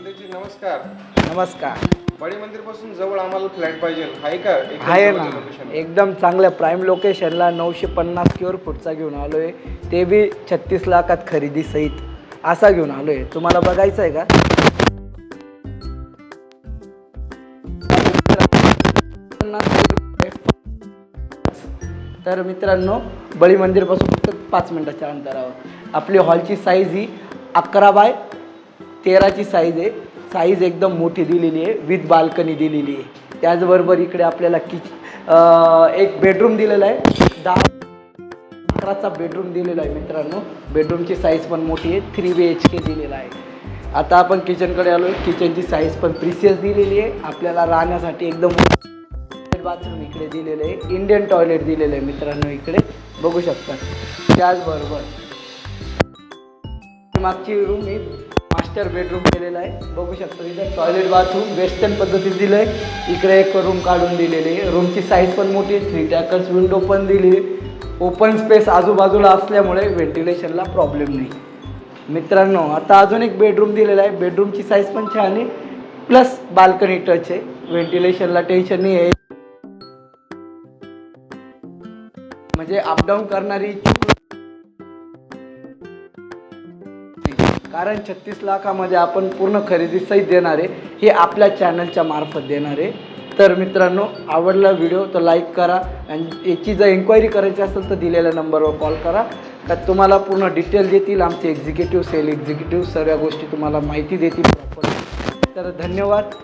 नमस्कार. नमस्कार. बडी मंदिरपासून जवळ आम्हाला फ्लॅट पाहिजे. आहे का? एकदम आहे ना. location. एकदम चांगल्या प्राईम लोकेशनला नऊशे पन्नास स्क्वेअर फूटचा घेऊन आलो आहे ते बी छत्तीस लाखात खरेदी सहित असा घेऊन आलो आहे तुम्हाला बघायचं आहे का? तर मित्रांनो बळी मंदिरपासून फक्त पाच मिनटाच्या अंतरावर. आपली हॉलची साईज ही अकरा बाय तेराची साईज आहे. साईज एकदम मोठी दिलेली आहे. विथ बाल्कनी दिलेली आहे. त्याचबरोबर इकडे आपल्याला किच एक बेडरूम दिलेला आहे. दहा अकराचा बेडरूम दिलेला आहे मित्रांनो. बेडरूमची साईज पण मोठी आहे. थ्री बी एच के दिलेला आहे. आता आपण किचनकडे आलो आहे किचनची साईज पण प्रिसियस दिलेली आहे. आपल्याला राहण्यासाठी एकदम बाथरूम इकडे दिलेलं आहे. इंडियन टॉयलेट दिलेलं आहे मित्रांनो इकडे. बघू शकता. त्याचबरोबर मागची रूम ही मास्टर बेडरूम केलेला आहे. बघू शकता इथं टॉयलेट बाथरूम वेस्टर्न पद्धतीत दिलं आहे इकडे एक रूम काढून दिलेली आहे. रूमची साईज पण मोठी आहे. थ्री टॅकर्स विंडो पण दिली. ओपन स्पेस आजूबाजूला असल्यामुळे व्हेंटिलेशनला प्रॉब्लेम नाही. मित्रांनो आता अजून एक बेडरूम दिलेला आहे. बेडरूमची साईज पण छान आहे. प्लस बाल्कनी टच आहे. व्हेंटिलेशनला टेन्शन नाही आहे म्हणजे अपडाऊन करणारी इच्छुक कारण छत्तीस लाखामध्ये आपण पूर्ण खरेदी सहित देणार आहे. हे आपल्या चॅनलच्या मार्फत देणार आहे. तर मित्रांनो आवडला व्हिडिओ तर लाईक करा आणि याची जर एन्क्वायरी करायची असेल तर दिलेल्या नंबरवर कॉल करा. तर तुम्हाला पूर्ण डिटेल देतील. आमचे एक्झिक्युटिव्ह सेल एक्झिक्युटिव्ह सर्व गोष्टी तुम्हाला माहिती देतील. प्रॉपर तर धन्यवाद.